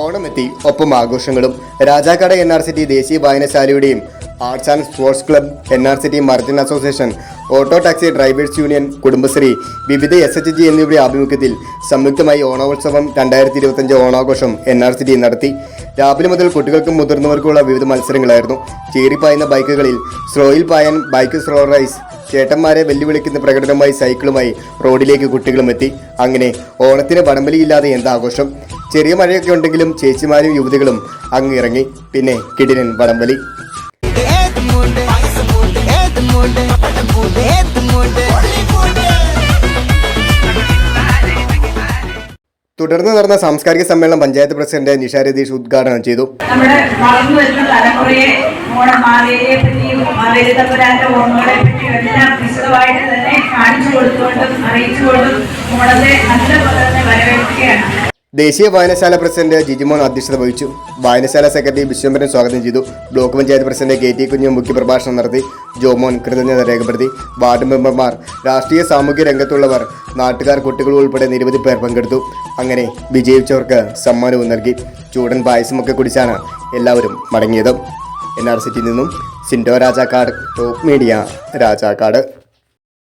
ഓണമെത്തി ഒപ്പം ആഘോഷങ്ങളും. Rajakkad N R C T ദേശീയ വായനശാലയുടെയും arts and sports club N R C T merchant association auto taxi drivers union Kudumbashree വിവിധ S H G എന്നിവയുടെ ആഭിമുഖ്യത്തിൽ സംയുക്തമായി ഓണോത്സവം രണ്ടായിരത്തി ഇരുപത്തഞ്ച് ഓണാഘോഷം എൻ ആർ സി ടി നടത്തി. രാവിലെ മുതൽ കുട്ടികൾക്കും മുതിർന്നവർക്കുമുള്ള വിവിധ മത്സരങ്ങളായിരുന്നു. ചീറിപ്പായുന്ന ബൈക്കുകളിൽ സ്ലോയിൽ പായൻ ബൈക്ക് സ്ലോ റൈസ് ചേട്ടന്മാരെ വെല്ലുവിളിക്കുന്ന പ്രകടനമായി സൈക്കിളുമായി റോഡിലേക്ക് കുട്ടികളും എത്തി. അങ്ങനെ ഓണത്തിന് വടംവലിയില്ലാതെ എന്താഘോഷം? ചെറിയ മഴയൊക്കെ ഉണ്ടെങ്കിലും ചേച്ചിമാരും യുവതികളും അങ്ങ് ഇറങ്ങി. പിന്നെ കിടിലൻ വടംവലി. തുടർന്ന് നടന്ന സാംസ്കാരിക സമ്മേളനം പഞ്ചായത്ത് പ്രസിഡന്റ് നിഷ രതീഷ് ഉദ്ഘാടനം ചെയ്തു. നമ്മുടെ വളർന്നു വരുന്ന തലമുറയെ ഓണം മാവേലിയെ പറ്റിയും മാവേലി തമ്പുരാന്റെ ഓർമ്മകളെ പറ്റിയും എല്ലാം വിശദമായിട്ട് തന്നെ കാണിച്ചു കൊടുത്തുകൊണ്ടും അറിയിച്ചുകൊണ്ടും ഓണത്തെ നല്ല പോലെ തന്നെ വരവേൽക്കുകയാണ്. ദേശീയ വായനശാല പ്രസിഡന്റ് ജിജിമോൻ അധ്യക്ഷത വഹിച്ചു. വായനശാല സെക്രട്ടറി വിശ്വംബരൻ സ്വാഗതം ചെയ്തു. Block panchayat president K T Kunju മുഖ്യപ്രഭാഷണം നടത്തി. ജോമോൻ കൃതജ്ഞത രേഖപ്പെടുത്തി. വാർഡ് മെമ്പർമാർ രാഷ്ട്രീയ സാമൂഹ്യ രംഗത്തുള്ളവർ നാട്ടുകാർ കുട്ടികൾ ഉൾപ്പെടെ നിരവധി പേർ പങ്കെടുത്തു. അങ്ങനെ വിജയിച്ചവർക്ക് സമ്മാനവും നൽകി. ചൂടൻ പായസമൊക്കെ കുടിച്ചാണ് എല്ലാവരും മടങ്ങിയത്. എൻ ആർ സിറ്റിയിൽ നിന്നും സിൻഡോ രാജാക്കാട് ടോപ്പ് മീഡിയ രാജാക്കാട്.